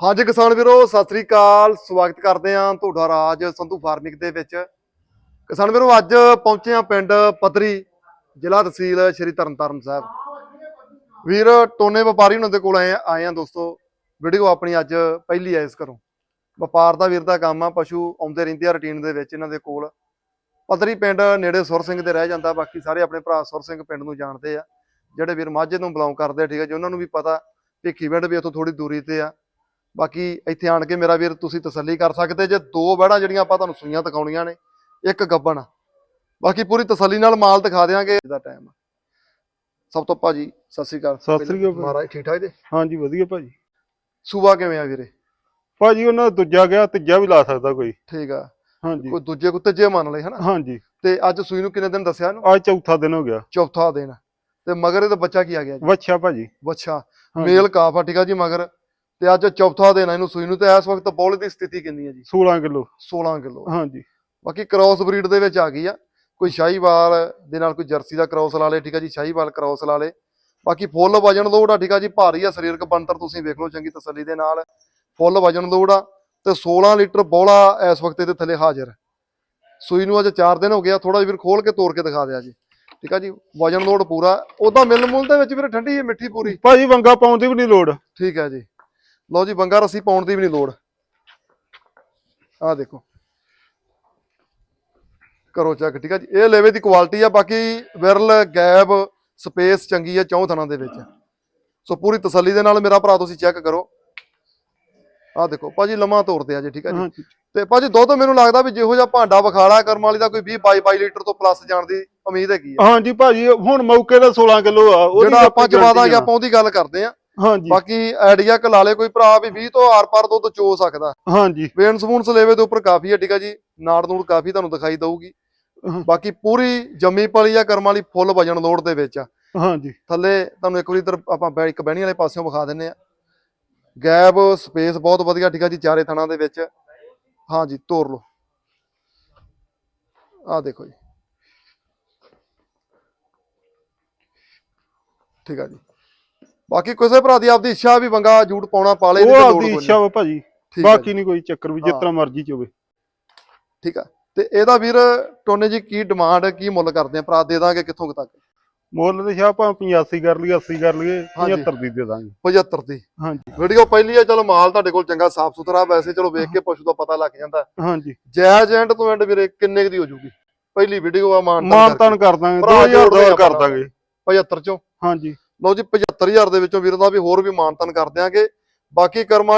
ਹਾਂਜੀ ਕਿਸਾਨ ਵੀਰੋ, ਸਤਿ ਸ੍ਰੀ ਅਕਾਲ। ਸਵਾਗਤ ਕਰਦੇ ਹਾਂ ਤੁਹਾਡਾ ਰਾਜ ਸੰਧੂ ਫਾਰਮਿੰਗ ਦੇ ਵਿੱਚ। ਕਿਸਾਨ ਵੀਰੋ, ਅੱਜ ਪਹੁੰਚੇ ਹਾਂ ਪਿੰਡ ਪਤਰੀ ਜ਼ਿਲ੍ਹਾ ਤਹਿਸੀਲ ਸ਼੍ਰੀ ਤਰਨਤਾਰਨ ਸਾਹਿਬ। ਵੀਰ, ਟੋਨੇ ਵਪਾਰੀ ਉਹਨਾਂ ਦੇ ਕੋਲ ਆਏ ਆਏ ਆ ਦੋਸਤੋ। ਵੀਡੀਓ ਆਪਣੀ ਅੱਜ ਪਹਿਲੀ ਹੈ ਇਸ ਘਰੋਂ। ਵਪਾਰ ਦਾ ਵੀਰ ਦਾ ਕੰਮ ਆ, ਪਸ਼ੂ ਆਉਂਦੇ ਰਹਿੰਦੇ ਆ ਰੁਟੀਨ ਦੇ ਵਿੱਚ ਇਹਨਾਂ ਦੇ ਕੋਲ। ਪਤਰੀ ਪਿੰਡ ਨੇੜੇ ਸੁਰ ਸਿੰਘ ਦੇ ਰਹਿ ਜਾਂਦਾ, ਬਾਕੀ ਸਾਰੇ ਆਪਣੇ ਭਰਾ ਸੁਰ ਸਿੰਘ ਪਿੰਡ ਨੂੰ ਜਾਣਦੇ ਆ। ਜਿਹੜੇ ਵੀਰ ਮਾਝੇ ਤੋਂ ਬਿਲੋਂਗ ਕਰਦੇ ਆ, ਠੀਕ ਹੈ ਜੀ, ਉਹਨਾਂ ਨੂੰ ਵੀ ਪਤਾ। ਭਿੱਖੀ ਪਿੰਡ ਵੀ ਇੱਥੋਂ ਥੋੜੀ ਦੂਰੀ ਤੇ ਆ। ਬਾਕੀ ਇੱਥੇ ਆਣ ਕੇ ਮੇਰਾ ਵੀਰ ਤੁਸੀਂ ਤਸੱਲੀ ਕਰ ਸਕਦੇ ਜੇ ਦੋ ਬੈੜਾਂ ਜਿਹੜੀਆਂ ਆਪਾਂ ਤੁਹਾਨੂੰ ਸੂਈਆਂ ਦਿਖਾਉਣੀਆਂ ਨੇ ਇੱਕ ਗੱਬਣ। ਬਾਕੀ ਪੂਰੀ ਤਸੱਲੀ ਨਾਲ ਮਾਲ ਦਿਖਾ ਦਿਆਂਗੇ। ਇਹਦਾ ਟਾਈਮ ਸਭ ਤੋਂ ਭਾਜੀ ਸਤਿ ਸ੍ਰੀ ਅਕਾਲ। ਸਤਿ ਸ੍ਰੀ ਅਕਾਲ। ਮਹਾਰਾਜ ਠੀਕ ਠਾਕ ਜੀ? ਹਾਂਜੀ ਵਧੀਆ ਭਾਜੀ। ਸੂਬਾ ਕਿਵੇਂ ਆ ਵੀਰੇ? ਭਾਜੀ ਉਹਨਾਂ ਦਾ ਦੂਜਾ ਗਿਆ ਤੀਜਾ ਵੀ ਲਾ ਸਕਦਾ ਕੋਈ। ਠੀਕ ਆ। ਹਾਂਜੀ। ਕੋਈ ਦੂਜੇ ਕੁੱਤੇ ਜੇ ਮੰਨ ਲਏ ਹਨਾ? ਹਾਂਜੀ। ਤੇ ਅੱਜ ਸੂਈ ਨੂੰ ਕਿੰਨੇ ਦਿਨ ਦੱਸਿਆ ਇਹਨੂੰ? ਅੱਜ ਚੌਥਾ ਦਿਨ ਹੋ ਗਿਆ। ਚੌਥਾ ਦਿਨ। ਤੇ ਮਗਰ ਇਹਦਾ ਬੱਚਾ ਕੀ ਆ ਗਿਆ ਜੀ? ਵੱਛਾ ਭਾਜੀ। ਬੱਚਾ ਹਾਂਜੀ। ਮੇਲ ਕਾਫ ਆ ਠੀਕ ਆ ਜੀ ਮਗਰ। ਤੇ ਅੱਜ ਚੌਥਾ ਦਿਨ ਆ ਇਹਨੂੰ ਸੂਈ ਨੂੰ ਤੇ ਇਸ ਵਕਤ ਬੋਲ ਦੀ ਸਥਿਤੀ ਕਿੰਨੀ ਹੈ ਜੀ? 16 ਕਿਲੋ। 16 ਕਿਲੋ। ਹਾਂਜੀ। ਬਾਕੀ ਕ੍ਰਾਸ ਬਰੀਡ ਦੇ ਵਿੱਚ ਆ ਗਈ ਆ। ਕੋਈ ਸ਼ਾਹੀਵਾਲ ਦੇ ਨਾਲ ਕੋਈ ਜਰਸੀ ਦਾ ਕ੍ਰਾਸ ਲਾ ਲੇ ਠੀਕ ਆ ਜੀ? ਸ਼ਾਹੀਵਾਲ ਕ੍ਰਾਸ ਲਾ ਲੇ। ਬਾਕੀ ਫੁੱਲ ਵਜਨ ਲੋੜ ਆ ਠੀਕ ਆ ਜੀ? ਭਾਰੀ ਆ ਸਰੀਰਕ ਬਣਤਰ ਤੁਸੀਂ ਵੇਖ ਲਓ ਚੰਗੀ ਤਸੱਲੀ ਦੇ ਨਾਲ। ਫੁੱਲ ਵਜਨ ਲੋੜ ਆ ਤੇ 16 ਲੀਟਰ ਬੋਲਾ ਇਸ ਵਕਤ ਇਹਦੇ ਥੱਲੇ ਹਾਜ਼ਰ। ਸੂਈ ਨੂੰ ਅੱਜ 4 ਦਿਨ ਹੋ ਗਿਆ ਥੋੜਾ ਜਿਹਾ ਵੀਰ ਖੋਲ ਕੇ ਤੋੜ ਕੇ ਦਿਖਾ ਦਿਆ ਜੀ। ਠੀਕ ਆ ਜੀ? ਵਜਨ ਲੋਡ ਪੂਰਾ। ਉਹਦਾ ਮਿਲ ਮੁੱਲ ਦੇ ਵਿੱਚ ਵੀਰ ਠੰਡੀ ਹੈ ਮਿੱਠੀ ਪੂਰੀ। ਭਾਜੀ ਵੰਗਾ ਪਾਉਣ ਦੀ ਵੀ ਨਹੀਂ ਲੋੜ। ਠੀਕ ਹੈ ਜੀ। ਲਓ ਜੀ ਬੰਗਾ ਰੱਸੀ ਪਾਉਣ ਦੀ ਵੀ ਨਹੀਂ ਲੋੜ। ਆਹ ਦੇਖੋ। ਕਰੋ ਚੈੱਕ ਠੀਕ ਹੈ ਜੀ? ਇਹ ਲੈਵੇ ਦੀ ਕੁਆਲਿਟੀ ਆ ਬਾਕੀ ਵਿਰਲ ਗੈਬ ਸਪੇਸ ਚੰਗੀ ਆ ਚੌਂ ਥਣਾਂ ਦੇ ਵਿੱਚ। ਸੋ ਪੂਰੀ ਤਸੱਲੀ ਦੇ ਨਾਲ ਮੇਰਾ ਭਰਾ ਤੁਸੀਂ ਚੈੱਕ ਕਰੋ। ਆਹ ਦੇਖੋ ਭਾਜੀ ਲੰਮਾ ਤੋਰਦੇ ਆ ਜੀ ਠੀਕ ਹੈ ਜੀ? ਤੇ ਭਾਜੀ ਦੁੱਧ ਮੈਨੂੰ ਲੱਗਦਾ ਵੀ ਜਿਹੋ ਜਿਹਾ ਭਾਂਡਾ ਵਿਖਾਲਾ ਕਰਮ ਵਾਲੀ ਦਾ ਕੋਈ 20 22 22 ਲੀਟਰ ਤੋਂ ਪਲੱਸ ਜਾਣ ਦੀ ਉਮੀਦ ਹੈਗੀ ਆ। ਹਾਂਜੀ ਭਾਜੀ ਹੁਣ ਮੌਕੇ ਦਾ 16 ਕਿਲੋ ਆ ਉਹਦੀ ਆਪਾਂ ਆਪਣੀ ਜਵਾ ਦਾਂਗੇ guarantee ਆ। ਆਪਾਂ ਉਹਦੀ ਗੱਲ ਕਰਦੇ ਆ। ਹਾਂਜੀ। ਬਾਕੀ ਆਈਡੀਆ ਕਲਾ ਲੇ ਕੋਈ ਭਰਾ ਵੀ 20 ਤੋਂ ਆਰ-ਪਾਰ ਦੁੱਧ ਚੋ ਸਕਦਾ। ਹਾਂਜੀ। ਵੇਨ ਸਪੂਨਸ ਲੈਵੇ ਦੇ ਉੱਪਰ ਕਾਫੀ ਹੈ ਠੀਕ ਹੈ ਜੀ। ਨਾੜ ਨੂੜ ਕਾਫੀ ਤੁਹਾਨੂੰ ਦਿਖਾਈ ਦਊਗੀ। ਬਾਕੀ ਪੂਰੀ ਜੰਮੀ ਪਲੀ ਆ ਕਰਮ ਵਾਲੀ ਫੁੱਲ ਵਜਣ ਲੋੜ ਦੇ ਵਿੱਚ ਆ। ਹਾਂਜੀ। ਥੱਲੇ ਤੁਹਾਨੂੰ ਇੱਕ ਵਾਰੀ ਇਧਰ ਆਪਾਂ ਇੱਕ ਬਹਿਣੀ ਵਾਲੇ ਪਾਸਿਓਂ ਵਿਖਾ ਦਿੰਨੇ ਆ। ਗੈਪ ਸਪੇਸ ਬਹੁਤ ਵਧੀਆ ਠੀਕ ਹੈ ਜੀ ਚਾਰੇ ਥਣਾਂ ਦੇ ਵਿੱਚ। ਹਾਂਜੀ ਤੋਰ ਲਓ। ਆਹ ਦੇਖੋ ਜੀ। ਠੀਕ ਆ ਜੀ। ਬਾਕੀ ਕਿਸੇ ਭਰਾ ਦੀ ਆਪਦੀ ਇੱਛਾ ਵੀ ਬੰਗਾ ਜੂਟ ਪਾਉਣਾ ਪਾ ਲੇ ਉਹ ਆਪਦੀ। ਇੱਛਾ ਵਾ ਭਾਜੀ। ਬਾਕੀ ਨਹੀਂ ਕੋਈ ਚੱਕਰ ਵੀ ਜਿਸ। ਤਰ੍ਹਾਂ ਮਰਜ਼ੀ ਚ ਹੋਵੇ। ਠੀਕ ਆ। ਤੇ ਇਹਦਾ ਵੀਰ ਟੋਨੇ ਜੀ ਕੀ ਡਿਮਾਂਡ ਕੀ ਮੁੱਲ ਕਰਦੇ ਆ? ਭਰਾ ਦੇ ਦਾਂਗੇ ਕਿੱਥੋਂ ਤੱਕ? ਮੁੱਲ ਤੇ ਸ਼ਾਹ ਆਪਾਂ 85 ਕਰ ਲਈਏ 80 ਕਰ ਲਈਏ ਹਾਂਜੀ। 75 ਦੀ ਦੇ ਦਾਂਗੇ। 75 ਦੀ। ਹਾਂਜੀ। ਵੀਡੀਓ ਪਹਿਲੀ ਆ ਚਲੋ ਮਾਲ ਤੁਹਾਡੇ ਕੋਲ ਚੰਗਾ ਸਾਫ਼ ਸੁਥਰਾ ਵੈਸੇ ਚਲੋ ਵੇਖ ਕੇ ਪਸ਼ੂ ਦਾ ਪਤਾ ਲੱਗ ਜਾਂਦਾ। ਹਾਂਜੀ। ਜਾਇਜ਼ ਐਂਡ ਤੋਂ ਐਂਡ ਵੀਰੇ ਕਿੰਨੇ ਦੀ ਹੋ ਜੂਗੀ? ਪਹਿਲੀ ਵੀਡੀਓ ਆ ਮਾਨ ਮਾਨ ਤਾਨ ਕਰ ਦਾਂਗੇ ਭਰਾ 2000 ਜੋੜਦੇ ਦਾ ਕਰ। ਦਾਂਗੇ। 75 ਚੋਂ। ਹਾਂਜੀ। ਲਓ ਜੀ 75000 ਦੇ ਵਿੱਚੋਂ ਵੀਰ ਦਾ ਵੀ ਹੋਰ ਵੀ ਮਾਨਤਨ ਕਰ ਦਿਆਂਗੇ। ਬਾਕੀ ਕਰਮਾਂ